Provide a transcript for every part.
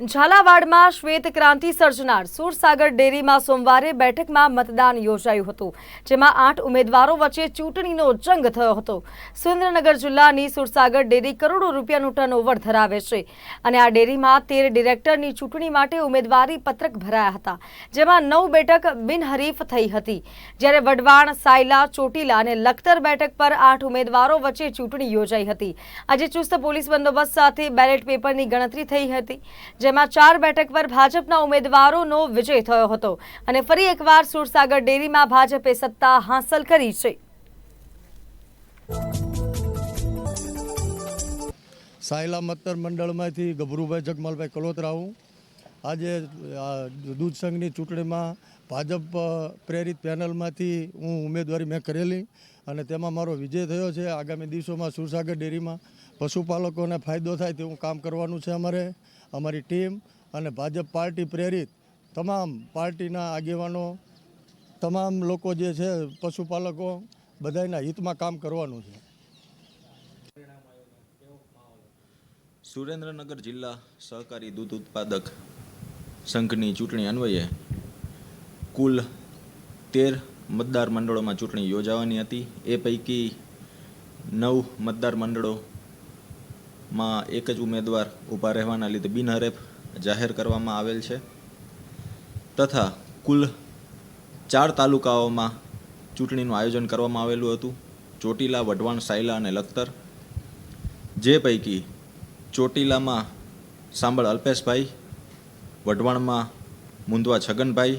ઝાલાવાડમાં શ્વેત ક્રાંતિ સર્જનાર સુરસાગર ડેરીમાં સોમવારે બેઠકમાં મતદાન યોજાયું હતું, જેમાં આઠ ઉમેદવારો વચ્ચે ચૂંટણીનો જંગ થયો હતો. સુરેન્દ્રનગર જિલ્લાની સુરસાગર ડેરી કરોડો રૂપિયાનું ટર્નઓવર ધરાવે છે અને આ ડેરીમાં તેર ડિરેક્ટરની ચૂંટણી માટે ઉમેદવારી પત્રક ભરાયા હતા, જેમાં નવ બેઠક બિનહરીફ થઈ હતી. જ્યારે વઢવાણ, સાયલા, ચોટીલા અને લખતર બેઠક પર આઠ ઉમેદવારો વચ્ચે ચૂંટણી યોજાઈ હતી. આજે ચુસ્ત પોલીસ બંદોબસ્ત સાથે બેલેટ પેપરની ગણતરી થઈ હતી જેમાં ચાર બેઠક પર ભાજપના ઉમેદવારોનો વિજય થયો હતો અને ફરી એકવાર સુરસાગર ડેરીમાં ભાજપે સત્તા હાંસલ કરી છે. સાયલા મતદાર મંડળમાંથી ગભરુભાઈ જગમલભાઈ કલોતરા હું આજે દૂધ સંઘની ચૂંટણીમાં ભાજપ પ્રેરિત પેનલમાંથી હું ઉમેદવારી મેં કરેલી અને તેમાં મારો વિજય થયો છે. આગામી દિવસોમાં સુરસાગર ડેરીમાં પશુપાલકોને ફાયદો થાય તેવું કામ કરવાનું છે અમારે, અમારી ટીમ અને ભાજપ પાર્ટી પ્રેરિત તમામ પાર્ટીના આગેવાનો, તમામ લોકો જે છે પશુપાલકો બધાના હિતમાં કામ કરવાનું છે. સુરેન્દ્રનગર જિલ્લા સહકારી દૂધ ઉત્પાદક સંઘની ચૂંટણી અન્વયે કુલ તેર મતદાર મંડળોમાં ચૂંટણી યોજાવાની હતી. એ પૈકી નવ મતદાર મંડળોમાં એક જ ઉમેદવાર ઊભા રહેવાના લીધે બિનહરેફ જાહેર કરવામાં આવેલ છે. તથા કુલ ચાર તાલુકાઓમાં ચૂંટણીનું આયોજન કરવામાં આવેલું હતું. ચોટીલા, વઢવાણ, સાયલા અને લખતર. જે પૈકી ચોટીલામાં સાંભળ અલ્પેશભાઈ વઢવાણમાં મુંદવા છગનભાઈ,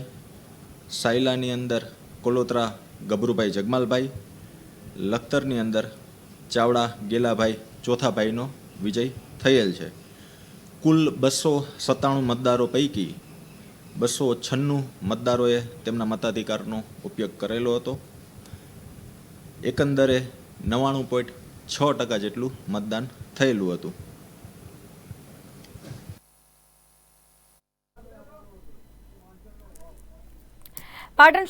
સાયલાની અંદર કોલોત્રા ગભરુભાઈ જગમાલભાઈ, લખતરની અંદર ચાવડા ગેલાભાઈ ચોથાભાઈનો વિજય થયેલ છે. કુલ બસો સત્તાણું મતદારો પૈકી બસો છન્નું મતદારોએ તેમના મતાધિકારનો ઉપયોગ કરેલો હતો. એકંદરે નવ્વાણું પોઈન્ટ છ ટકા જેટલું મતદાન થયેલું હતું. પાટણ